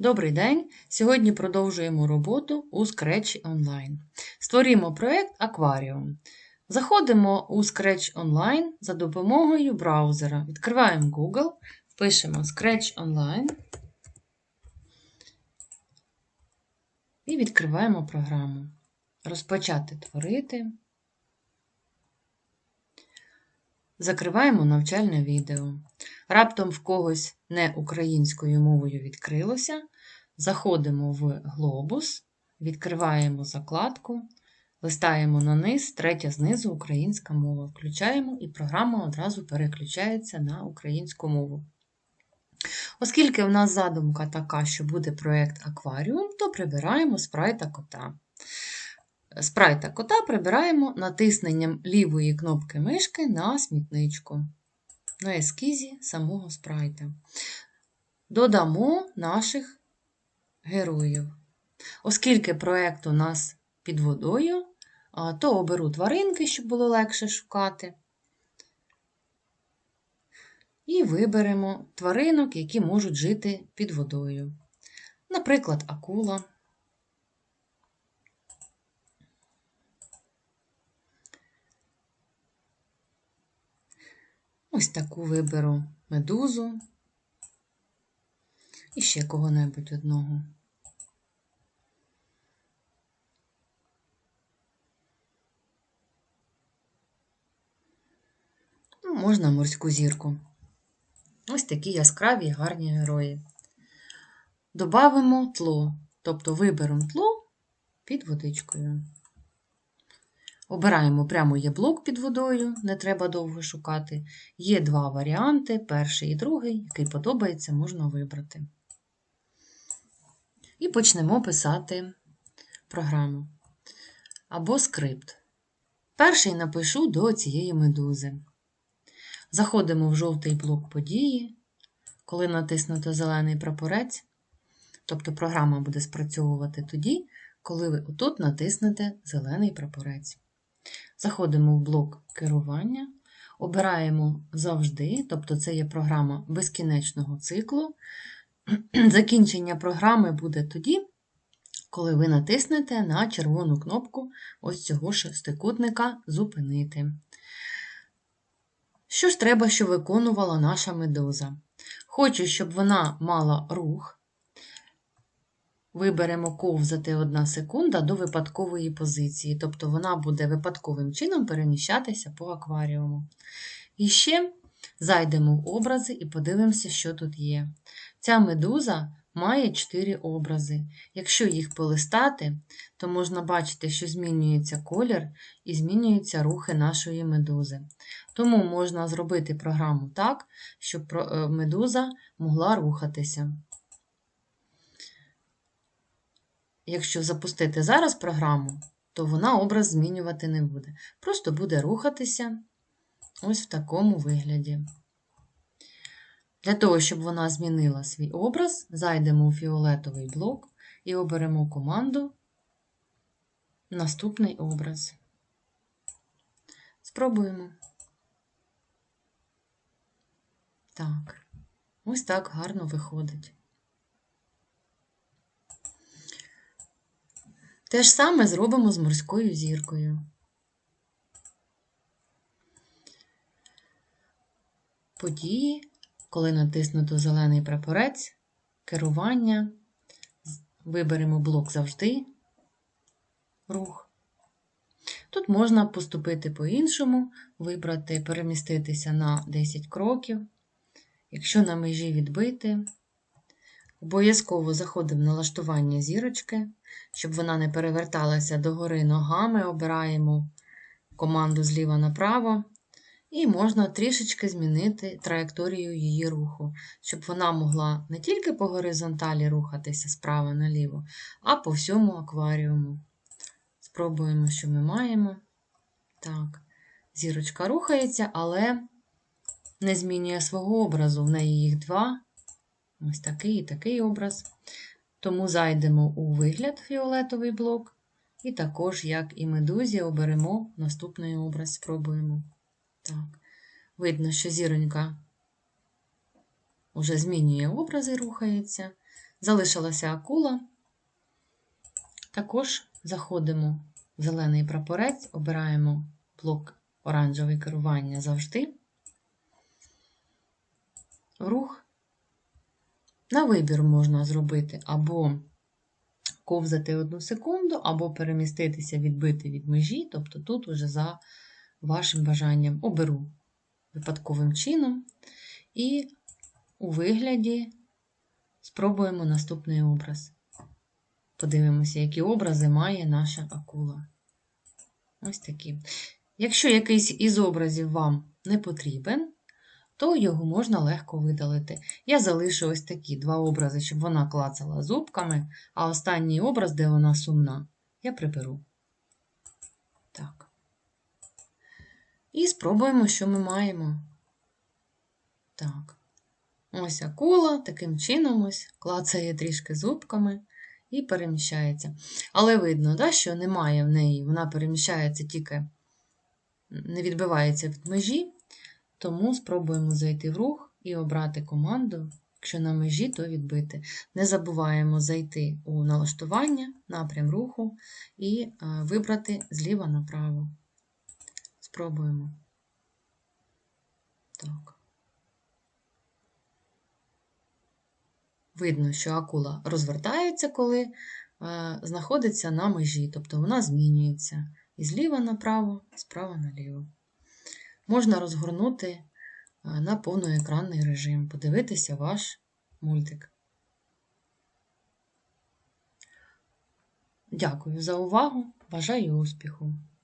Добрий день! Сьогодні продовжуємо роботу у Scratch Online. Створімо проєкт Акваріум. Заходимо у Scratch Online за допомогою браузера. Відкриваємо Google, пишемо Scratch Online і відкриваємо програму. Розпочати творити. Закриваємо навчальне відео. Раптом в когось не українською мовою відкрилося. Заходимо в глобус, відкриваємо закладку, листаємо на низ, третя знизу українська мова. Включаємо і програма одразу переключається на українську мову. Оскільки у нас задумка така, що буде проєкт акваріум, то прибираємо спрайта кота. Спрайта кота прибираємо натисненням лівої кнопки мишки на смітничку, на ескізі самого спрайта. Додамо наших героїв. Оскільки проєкт у нас під водою, то оберу тваринки, щоб було легше шукати. І виберемо тваринок, які можуть жити під водою. Наприклад, акула. Ось таку виберу медузу і ще кого-небудь одного. Ну, можна морську зірку. Ось такі яскраві гарні герої. Добавимо тло, тобто виберемо тло під водичкою. Обираємо прямо є блок під водою, не треба довго шукати. Є два варіанти, перший і другий, який подобається, можна вибрати. І почнемо писати програму або скрипт. Перший напишу до цієї медузи. Заходимо в жовтий блок події. Коли натиснуто зелений прапорець, тобто програма буде спрацьовувати тоді, коли ви отут натиснете зелений прапорець. Заходимо в блок керування, обираємо завжди, тобто це є програма безкінечного циклу. Закінчення програми буде тоді, коли ви натиснете на червону кнопку ось цього шестикутника Зупинити. Що ж треба, щоб виконувала наша медуза? Хочу, щоб вона мала рух. Виберемо ковзати 1 секунда до випадкової позиції, тобто вона буде випадковим чином переміщатися по акваріуму. І ще зайдемо в образи і подивимося, що тут є. Ця медуза має 4 образи. Якщо їх полистати, то можна бачити, що змінюється колір і змінюються рухи нашої медузи. Тому можна зробити програму так, щоб е, медуза могла рухатися. Якщо запустити зараз програму, то вона образ змінювати не буде. Просто буде рухатися ось в такому вигляді. Для того, щоб вона змінила свій образ, зайдемо у фіолетовий блок і оберемо команду Наступний образ. Спробуємо. Так, ось так гарно виходить. Те ж саме зробимо з морською зіркою. Події, коли натиснуто зелений прапорець, керування, виберемо блок завжди, рух. Тут можна поступити по-іншому, вибрати, переміститися на 10 кроків. Якщо на межі відбити, Обов'язково заходимо в налаштування зірочки, щоб вона не переверталася догори ногами, обираємо команду зліва направо, і можна трішечки змінити траєкторію її руху, щоб вона могла не тільки по горизонталі рухатися справа наліво, а по всьому акваріуму. Спробуємо, що ми маємо. Так, зірочка рухається, але не змінює свого образу. В неї їх два. Ось такий і такий образ. Тому зайдемо у вигляд фіолетовий блок, і також, як і медузі, оберемо наступний образ, спробуємо. Так. Видно, що зіронька вже змінює образи, рухається. Залишилася акула. Також заходимо в зелений прапорець, обираємо блок оранжеве керування завжди. Рух. На вибір можна зробити або ковзати одну секунду, або переміститися, відбити від межі, тобто тут уже за вашим бажанням оберу випадковим чином. І у вигляді спробуємо наступний образ. Подивимося, які образи має наша акула. Ось такі. Якщо якийсь із образів вам не потрібен, то його можна легко видалити. Я залишу ось такі два образи, щоб вона клацала зубками, а останній образ, де вона сумна, я приберу. Так. І спробуємо, що ми маємо. Так. Ось акула таким чином ось клацає трішки зубками і переміщається. Але видно, да, що немає в неї, вона переміщається тільки не відбивається від межі, тому спробуємо зайти в рух і обрати команду. Якщо на межі, то відбити. Не забуваємо зайти у налаштування, напрям руху і е, вибрати зліва направо. Спробуємо. Так. Видно, що акула розвертається, коли е, знаходиться на межі, тобто вона змінюється і зліва направо, справа наліво. Можна розгорнути е, на повноекранний режим, подивитися ваш мультик. Дякую за увагу! Бажаю успіху!